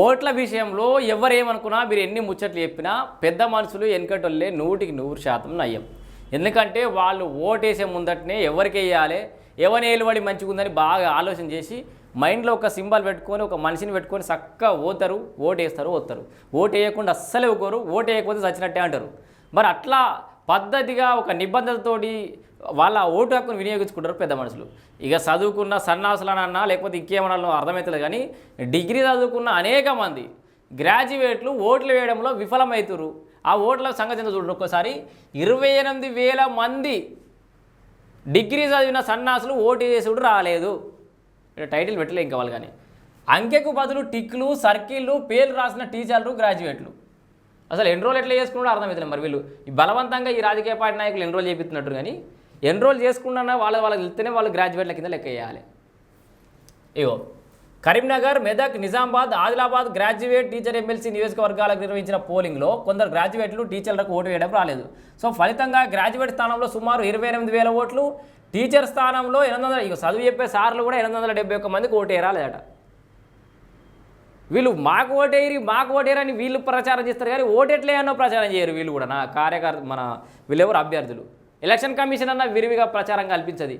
ఓట్ల విషయంలో ఎవరేమనుకున్నా మీరు ఎన్ని ముచ్చట్లు చెప్పినా పెద్ద మనుషులు వెనకటోళ్ళే నూటికి నూరు శాతం నయం ఎందుకంటే వాళ్ళు ఓటేసే ముందటనే ఎవరికి వేయాలి ఎవరి ఏలుబడి మంచిగుందని బాగా ఆలోచన చేసి మైండ్లో ఒక సింబల్ పెట్టుకొని ఒక మనిషిని పెట్టుకొని చక్కగా ఓతారు ఓటు వేస్తారు ఓతారు. ఓటు వేయకుండా అస్సలు ఇవ్వకోరు ఓటు వేయకపోతే చచ్చినట్టే అంటారు. మరి అట్లా పద్ధతిగా ఒక నిబంధనతోటి వాళ్ళ ఓటు హక్కును వినియోగించుకుంటారు పెద్ద మనుషులు. ఇక చదువుకున్న సన్నాసులనన్నా లేకపోతే ఇంకేమన్నా అర్థమవుతుంది కానీ డిగ్రీ చదువుకున్న అనేక మంది గ్రాడ్యుయేట్లు ఓట్లు వేయడంలో విఫలమవుతారు ఆ ఓట్ల సంగతి చూడండి ఒక్కసారి. ఇరవై ఎనిమిది వేల మంది డిగ్రీ చదివిన సన్నాసులు ఓటు చేసుడు రాలేదు. టైటిల్ పెట్టలే ఇంకా వాళ్ళు కానీ. అంకెకు బదులు టిక్లు సర్కిళ్ళు పేర్లు రాసిన టీచర్లు గ్రాడ్యుయేట్లు. అసలు ఎన్రోల్ ఎట్లా చేసుకున్నాడో అర్థమవుతుంది మరి వీళ్ళు. ఈ బలవంతంగా ఈ రాజకీయ పార్టీ నాయకులు ఎన్రోల్ చేపిస్తున్నట్టు కానీ ఎన్రోల్ చేసుకున్నా వాళ్ళ వాళ్ళకి వెళ్తేనే వాళ్ళు గ్రాడ్యుయేట్ల కింద లెక్క వేయాలి. ఇగో Karimnagar Medak Nizamabad Adilabad graduate teacher MLC నియోజకవర్గాలకు నిర్వహించిన పోలింగ్లో కొందరు గ్రాడ్యుయేట్లు టీచర్లకు ఓటు వేయడం రాలేదు. సో ఫలితంగా గ్రాడ్యుయేట్ స్థానంలో సుమారు ఇరవై ఎనిమిది వేల ఓట్లు టీచర్ స్థానంలో ఎనిమిది వందల ఇక చదువు చెప్పే సార్లు కూడా ఎనిమిది వందల డెబ్బై ఒక్క మందికి ఓటు వేయరాలేదట. వీళ్ళు మాకు ఓటేరి మాకు ఓటేరని వీళ్ళు ప్రచారం చేస్తారు కానీ ఓటెట్లే అన్నో ప్రచారం చేయరు వీళ్ళు కూడా. నా కార్యకర్త మన వీళ్ళెవరు అభ్యర్థులు? ఎలక్షన్ కమిషన్ అన్న విరివిగా ప్రచారం కల్పించది.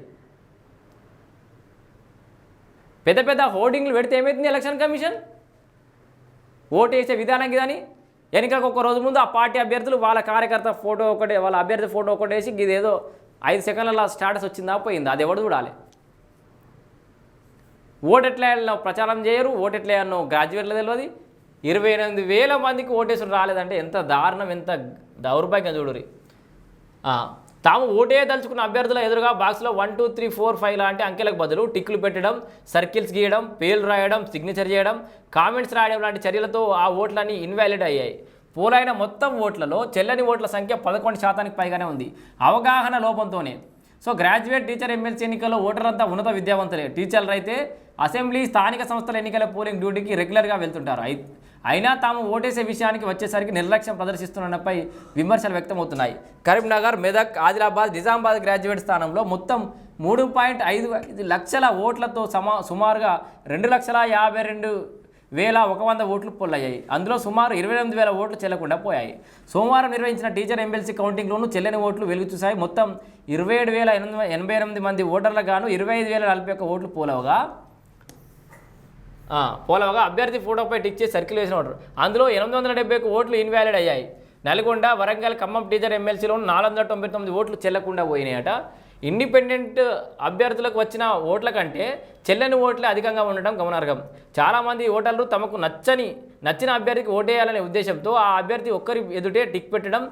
పెద్ద పెద్ద హోర్డింగ్లు పెడితే ఏమవుతుంది ఎలక్షన్ కమిషన్? ఓటు వేసే విధానం కానీ వెనుకకు ఒక రోజు ముందు ఆ పార్టీ అభ్యర్థులు వాళ్ళ కార్యకర్త ఫోటో ఒకటే వాళ్ళ అభ్యర్థి ఫోటో ఒకటి వేసి ఇదేదో ఐదు సెకండ్ల స్టాటస్ వచ్చిందా పోయింది? అది ఎవడు చూడాలి? ఓటెట్లా ప్రచారం చేయరు ఓటెట్లా గ్రాడ్యుయేట్లు తెలియదు ఇరవై ఎనిమిది వేల మందికి ఓటేసుడు రాలేదంటే ఎంత దారుణం ఎంత దౌర్భాగ్యం చూడురి తాము ఓటే దలుచుకున్న అభ్యర్థుల ఎదురుగా బాక్స్లో one two three four five లాంటి అంకెలకు బదులు టిక్లు పెట్టడం సర్కిల్స్ గీయడం పేర్లు రాయడం సిగ్నేచర్ చేయడం కామెంట్స్ రాయడం లాంటి చర్యలతో ఆ ఓట్లన్నీ ఇన్వాలిడ్ అయ్యాయి. పోలైన మొత్తం ఓట్లలో చెల్లని ఓట్ల సంఖ్య పదకొండు శాతానికి పైగానే ఉంది. అవగాహన లోపంతోనే. సో గ్రాడ్యుయేట్ టీచర్ ఎమ్మెల్సీ ఎన్నికల్లో ఓటర్లంతా ఉన్నత విద్యావంతులే. టీచర్లు అయితే అసెంబ్లీ స్థానిక సంస్థల ఎన్నికల పోలింగ్ డ్యూటీకి రెగ్యులర్గా వెళ్తుంటారు. అయినా తాము ఓటేసే విషయానికి వచ్చేసరికి నిర్లక్ష్యం ప్రదర్శిస్తున్నపై విమర్శలు వ్యక్తమవుతున్నాయి. కరీంనగర్ మెదక్ ఆదిలాబాద్ నిజామాబాద్ గ్రాడ్యుయేట్ స్థానంలో మొత్తం మూడు పాయింట్ ఐదు ఐదు లక్షల ఓట్లతో సమా సుమారుగా రెండు లక్షల యాభై రెండు వేల ఒక వంద ఓట్లు పొల్లయ్యాయి అందులో సుమారు ఇరవై ఎనిమిది వేల ఓట్లు చెల్లకుండా పోయాయి. సోమవారం నిర్వహించిన టీచర్ ఎమ్మెల్సీ కౌంటింగ్లోనూ చెల్లని ఓట్లు వెలుగు చూశాయి. మొత్తం ఇరవై ఏడు వేల ఎనిమిది ఎనభై ఎనిమిది మంది ఓటర్లకు గాను ఇరవై ఐదు వేల నలభై ఒక్క ఓట్లు పోలవగా పోలవగా అభ్యర్థి ఫోటోపై టిక్ చేసి సర్కిల్ వేసిన ఓటర్ అందులో ఎనిమిది వందల డెబ్బై ఓట్లు ఇన్వాలిడ్ అయ్యాయి. నల్గొండ వరంగల్ ఖమ్మం టీచర్ ఎమ్మెల్సీలో నాలుగు వందల తొంభై తొమ్మిది ఓట్లు చెల్లకుండా పోయినాయట. ఇండిపెండెంట్ అభ్యర్థులకు వచ్చిన ఓట్ల కంటే చెల్లని ఓట్లే అధికంగా ఉండడం గమనార్హం. చాలామంది ఓటర్లు తమకు నచ్చని నచ్చిన అభ్యర్థికి ఓటేయాలనే ఉద్దేశంతో ఆ అభ్యర్థి ఒక్కరి ఎదుటే టిక్ పెట్టడం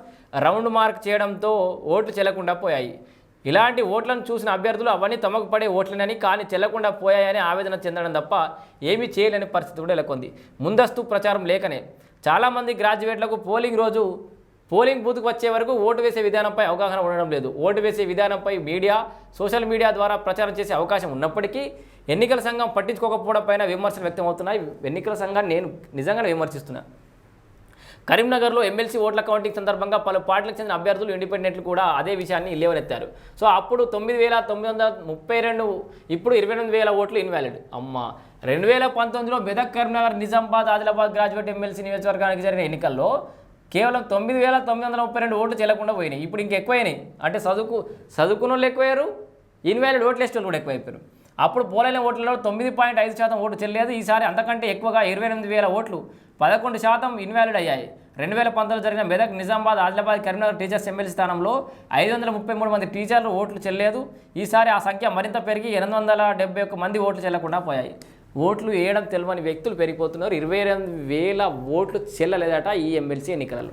రౌండ్ మార్క్ చేయడంతో ఓట్లు చెల్లకుండా పోయాయి. ఇలాంటి ఓట్లను చూసిన అభ్యర్థులు అవన్నీ తమకు పడే ఓట్లనని కానీ చెల్లకుండా పోయాయని ఆవేదన చెందడం తప్ప ఏమీ చేయలేని పరిస్థితి కూడా నెలకొంది. ముందస్తు ప్రచారం లేకనే చాలామంది గ్రాడ్యుయేట్లకు పోలింగ్ రోజు పోలింగ్ బూత్కు వచ్చే వరకు ఓటు వేసే విధానంపై అవగాహన ఉండడం లేదు. ఓటు వేసే విధానంపై మీడియా సోషల్ మీడియా ద్వారా ప్రచారం చేసే అవకాశం ఉన్నప్పటికీ ఎన్నికల సంఘం పట్టించుకోకపోవడం పైన విమర్శలు వ్యక్తమవుతున్నాయి. ఎన్నికల సంఘాన్ని నేను నిజంగానే విమర్శిస్తున్నా. కరీంనగర్లో ఎమ్మెల్సీ ఓట్ల కౌంటింగ్ సందర్భంగా పలు పార్టీలకు చెందిన అభ్యర్థులు ఇండిపెండెంట్లు కూడా అదే విషయాన్ని లేవనెత్తారు సో అప్పుడు తొమ్మిది వేల తొమ్మిది వందల ముప్పై రెండు ఇప్పుడు ఇరవై ఎనిమిది వేల ఓట్లు ఇన్వాలిడ్. అమ్మ రెండు వేల పంతొమ్మిదిలో మెదక్ కరీంనగర్ నిజామాబాద్ ఆదిలాబాద్ గ్రాడ్యుయేట్ ఎమ్మెల్సీ నియోజకవర్గానికి జరిగిన ఎన్నికల్లో కేవలం తొమ్మిది వేల తొమ్మిది వందల ముప్పై రెండు ఓట్లు చెల్లకుండా పోయినాయి. ఇప్పుడు ఇంకెక్కువైనాయి అంటే చదువుకు చదువుకున్న వాళ్ళు ఎక్కువయ్యారు ఇన్వాలిడ్ ఓట్లు వేసిన కూడా ఎక్కువైపోయారు. అప్పుడు పోలైన ఓట్లలో తొమ్మిది పాయింట్ ఐదు శాతం ఓటు చెల్లేదు. ఈసారి అంతకంటే ఎక్కువగా ఇరవై ఎనిమిది వేల ఓట్లు పదకొండు శాతం ఇన్వాలిడ్ అయ్యాయి. రెండు వేల పంతొమ్మిది జరిగిన మెదక్ నిజామాబాద్ ఆదిలాబాద్ కరీంనగర్ టీచర్స్ ఎమ్మెల్యే స్థానంలో ఐదు వందల ముప్పై మూడు మంది టీచర్లు ఓట్లు చెల్లలేదు ఈసారి ఆ సంఖ్య మరింత పెరిగి ఎనిమిది వందల డెబ్బై ఒక్క మంది ఓట్లు చెల్లకుండా పోయాయి. ఓట్లు వేయడం తెలియని వ్యక్తులు పెరిగిపోతున్నారు. ఇరవై ఎనిమిది వేల ఓట్లు చెల్లలేదట ఈ ఎమ్మెల్సీ ఎన్నికలలో.